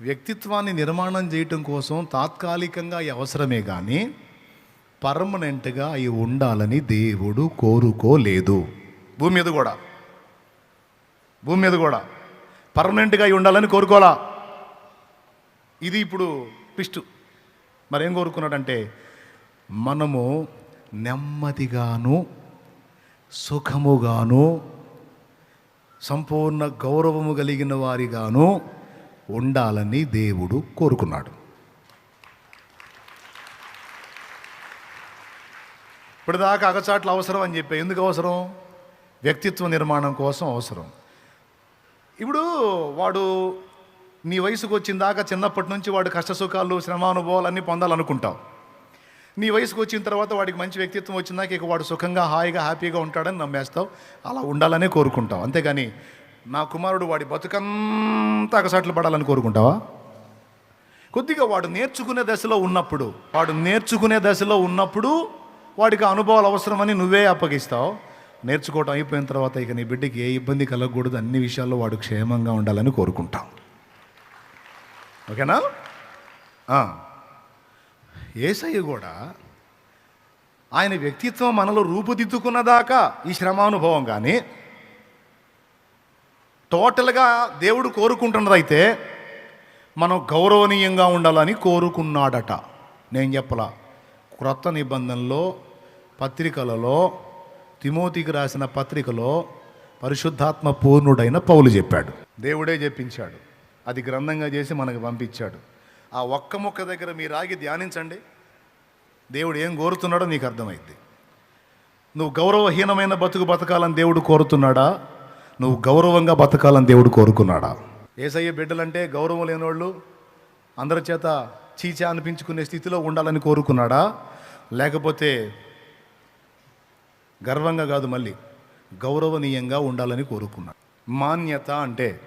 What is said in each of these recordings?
వ్యక్తిత్వాన్ని నిర్మాణం చేయటం కోసం తాత్కాలికంగా అవి అవసరమే కానీ పర్మనెంట్గా అవి ఉండాలని దేవుడు కోరుకోలేదు. భూమి మీద కూడా. భూమి మీద కూడా. పర్మనెంట్గా అవి ఉండాలని కోరుకోవాలా? ఇది ఇప్పుడు ట్విస్ట్. మరేం కోరుకున్నాడంటే మనము నెమ్మదిగాను సుఖముగాను సంపూర్ణ గౌరవము కలిగిన వారిగాను ఉండాలని దేవుడు కోరుకున్నాడు. ఇప్పటిదాకా అగచాట్లు అవసరం అని చెప్పి. ఎందుకు అవసరం? వ్యక్తిత్వ నిర్మాణం కోసం అవసరం. ఇప్పుడు వాడు నీ వయసుకు వచ్చిన దాకా చిన్నప్పటి నుంచి వాడు కష్టసుఖాలు శ్రమానుభవాలన్నీ శ్రమానుభవాలు అన్నీ పొందాలనుకుంటావు. నీ వయసుకు వచ్చిన తర్వాత వాడికి మంచి వ్యక్తిత్వం వచ్చిందాక ఇక వాడు సుఖంగా హాయిగా హ్యాపీగా ఉంటాడని నమ్మేస్తావు. అలా ఉండాలనే కోరుకుంటావు. అంతేగాని నా కుమారుడు వాడి బతుకంతా అగసాట్లు పడాలని కోరుకుంటావా? కొద్దిగా వాడు నేర్చుకునే దశలో ఉన్నప్పుడు వాడు నేర్చుకునే దశలో ఉన్నప్పుడు వాడికి అనుభవాలు అవసరమని నువ్వే అప్పగిస్తావు. నేర్చుకోవటం అయిపోయిన తర్వాత ఇక నీ బిడ్డకి ఏ ఇబ్బంది కలగకూడదు. అన్ని విషయాల్లో వాడు క్షేమంగా ఉండాలని కోరుకుంటాం. ఓకేనా? ఏసయ్య కూడా ఆయన వ్యక్తిత్వం మనలో రూపుదిద్దుకున్నదాకా ఈ శ్రమానుభవం కానీ టోటల్గా దేవుడు కోరుకుంటున్నదైతే మనం గౌరవనీయంగా ఉండాలని కోరుకున్నాడట. నేను చెప్పలా. క్రొత్త నిబంధనలో పత్రికలలో తిమోతికి రాసిన పత్రికలో పరిశుద్ధాత్మ పూర్ణుడైన పౌలు చెప్పాడు. దేవుడే చెప్పించాడు. అది గ్రంథంగా చేసి మనకు పంపించాడు. ఆ ఒక్క మొక్క దగ్గర మీరు ఆగి ధ్యానించండి. దేవుడు ఏం కోరుతున్నాడో నీకు అర్థమైంది నువ్వు గౌరవహీనమైన బతుకు బతకాలని దేవుడు కోరుతున్నాడా? నువ్వు గౌరవంగా బతకాలని దేవుడు కోరుకున్నాడా? ఏసయ్య బిడ్డలంటే గౌరవం లేనివాళ్ళు అందరి చేత చీచా అనిపించుకునే స్థితిలో ఉండాలని కోరుకున్నాడా? లేకపోతే గర్వంగా కాదు మళ్ళీ గౌరవనీయంగా ఉండాలని కోరుకున్నాడు? మాన్యత అంటే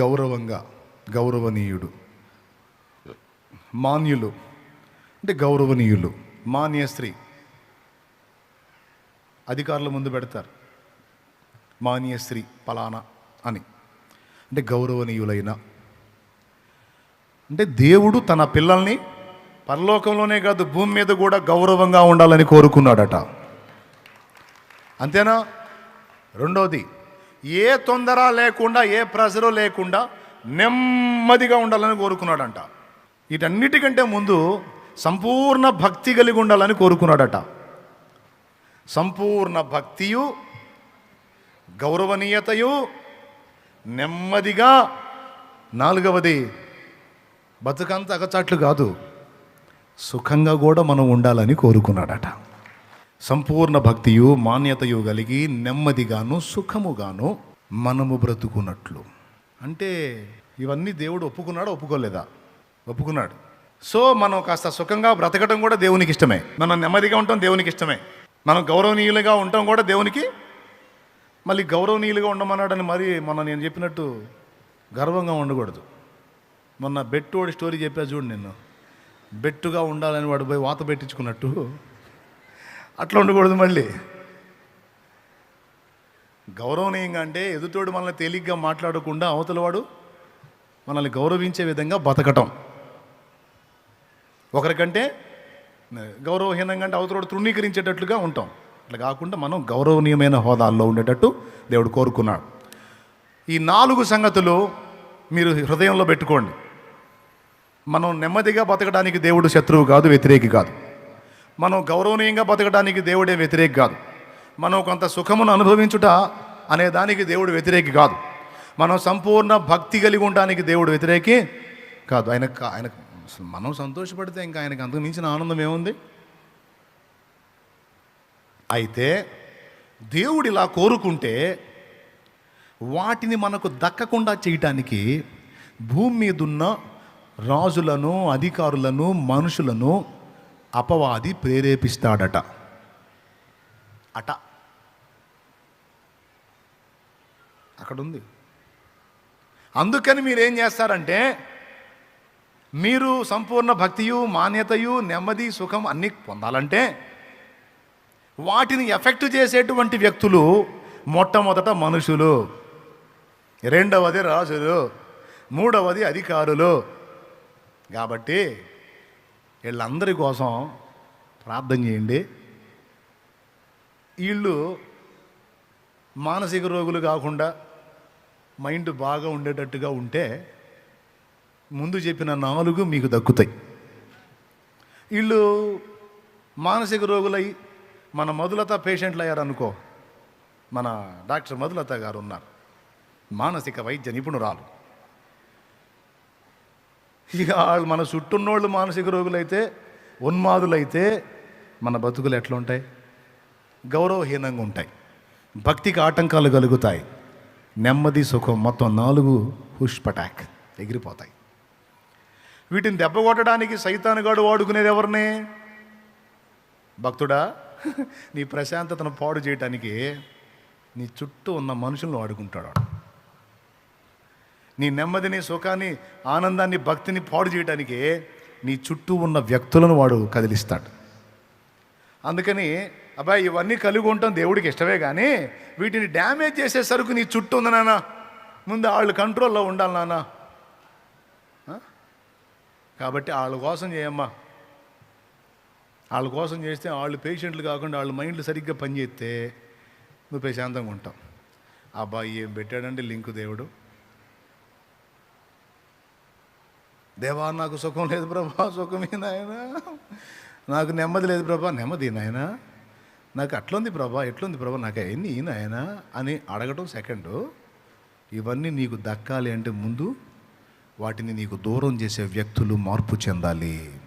గౌరవంగా గౌరవనీయుడు. మాన్యులు అంటే గౌరవనీయులు మాన్య స్త్రీ అధికారుల ముందు పెడతారు. మాన్య స్త్రీ పలానా అని. అంటే గౌరవనీయులైన. అంటే దేవుడు తన పిల్లల్ని పరలోకంలోనే కాదు భూమి మీద కూడా గౌరవంగా ఉండాలని కోరుకున్నాడట. అంతేనా? రెండోది ఏ తొందర లేకుండా ఏ ప్రెజరు లేకుండా నెమ్మదిగా ఉండాలని కోరుకున్నాడంట. వీటన్నిటికంటే ముందు సంపూర్ణ భక్తి కలిగి ఉండాలని కోరుకున్నాడట. సంపూర్ణ భక్తియు గౌరవనీయతయు నెమ్మదిగా నాలుగవది బతుకంత అగచాట్లు కాదు సుఖంగా కూడా మనం ఉండాలని కోరుకున్నాడట. సంపూర్ణ భక్తియు మాన్యతయు కలిగి నెమ్మదిగాను సుఖముగాను మనము బ్రతుకున్నట్లు. అంటే ఇవన్నీ దేవుడు ఒప్పుకున్నాడు ఒప్పుకోలేదా? ఒప్పుకున్నాడు. సో మనం కాస్త సుఖంగా బ్రతకడం కూడా దేవునికి ఇష్టమే మనం నెమ్మదిగా ఉంటాం దేవునికి ఇష్టమే మనం గౌరవనీయులుగా ఉండటం కూడా దేవునికి మళ్ళీ గౌరవనీయులుగా ఉండమన్నాడని మరి మొన్న నేను చెప్పినట్టు గర్వంగా ఉండకూడదు. మొన్న బెట్టోడి స్టోరీ చెప్పా చూడు నిన్ను. బెట్టుగా ఉండాలని వాడు పోయి వాత పెట్టించుకున్నట్టు. అట్లా ఉండకూడదు మళ్ళీ. గౌరవనీయంగా అంటే ఎదుటోడు మనల్ని తేలిగ్గా మాట్లాడకుండా అవతలవాడు మనల్ని గౌరవించే విధంగా బతకటం. ఒకరికంటే గౌరవహీనంగా అంటే అవతలవాడు తృణీకరించేటట్లుగా ఉంటాం. అట్లా కాకుండా మనం గౌరవనీయమైన హోదాల్లో ఉండేటట్టు దేవుడు కోరుకున్నాడు. ఈ నాలుగు సంగతులు మీరు హృదయంలో పెట్టుకోండి. మనం నెమ్మదిగా బతకడానికి దేవుడు శత్రువు కాదు వ్యతిరేకి కాదు. మనం గౌరవనీయంగా బతకడానికి దేవుడే వ్యతిరేకి కాదు. మనం కొంత సుఖమును అనుభవించుట అనే దానికి దేవుడు వ్యతిరేకి కాదు. మనం సంపూర్ణ భక్తి కలిగి ఉండడానికి దేవుడు వ్యతిరేకి కాదు. ఆయన ఆయన మనం సంతోషపడితే ఇంకా ఆయనకు అంతకు మించిన ఆనందం ఏముంది? అయితే దేవుడు ఇలా కోరుకుంటే వాటిని మనకు దక్కకుండా చేయటానికి భూమి మీద ఉన్న రాజులను అధికారులను మనుషులను అపవాది ప్రేరేపిస్తాడట. అట. అక్కడ ఉంది అందుకని మీరు ఏం చేస్తారంటే మీరు సంపూర్ణ భక్తియు మాన్యతయు నెమ్మది సుఖం అన్నీ పొందాలంటే వాటిని ఎఫెక్ట్ చేసేటువంటి వ్యక్తులు మొట్టమొదట మనుషులు. రెండవది రాజులు మూడవది అధికారులు. కాబట్టి వీళ్ళందరి కోసం ప్రార్థన చేయండి. వీళ్ళు మానసిక రోగులు కాకుండా మైండ్ బాగా ఉండేటట్టుగా ఉంటే ముందు చెప్పిన నాలుగు మీకు దక్కుతాయి. వీళ్ళు మానసిక రోగులై మన మధులత పేషెంట్లు అయ్యారనుకో మన డాక్టర్ మధులత గారు ఉన్నారు. మానసిక వైద్య నిపుణురాలు. ఇక వాళ్ళు మన చుట్టూన్నోళ్ళు మానసిక రోగులైతే ఉన్మాదులైతే మన బతుకులు ఎట్లా ఉంటాయి గౌరవహీనంగా ఉంటాయి. భక్తికి ఆటంకాలు కలుగుతాయి. నెమ్మది సుఖం మొత్తం నాలుగు హుష్పటాక్ ఎగిరిపోతాయి. వీటిని దెబ్బ కొట్టడానికి సైతానుగాడు వాడుకునేది ఎవరిని? భక్తుడా? నీ ప్రశాంతతను పాడు చేయటానికి నీ చుట్టూ ఉన్న మనుషులను వాడుకుంటాడు వాడు. నీ నెమ్మదిని సుఖాన్ని ఆనందాన్ని భక్తిని పాడు చేయడానికి నీ చుట్టూ ఉన్న వ్యక్తులను వాడు కదిలిస్తాడు. అందుకని అబ్బాయి ఇవన్నీ కలిగి ఉండటం దేవుడికి ఇష్టమే కానీ వీటిని డ్యామేజ్ చేసే సరుకు నీ చుట్టూ ఉంది నాన్న. ముందు వాళ్ళు కంట్రోల్లో ఉండాలి నాన్న. కాబట్టి వాళ్ళ కోసం చేయమ్మా. వాళ్ళ కోసం చేస్తే వాళ్ళు పేషెంట్లు కాకుండా వాళ్ళ మైండ్లు సరిగ్గా పనిచేస్తే నువ్వు ప్రశాంతంగా ఉంటావు. అబ్బాయి ఏం పెట్టాడండి లింకు దేవుడు? దేవా నాకు సుఖం లేదు ప్రభా సుఖమే నాయన. నాకు నెమ్మది లేదు ప్రభా నెమ్మది నాయన. నాకు అట్లుంది ప్రభా ఎట్లుంది ప్రభా నాకు ఎన్ని నాయన అని అడగటం సెకండ్ ఇవన్నీ నీకు దక్కాలి అంటే ముందు వాటిని నీకు దూరం చేసే వ్యక్తులు మార్పు చెందాలి.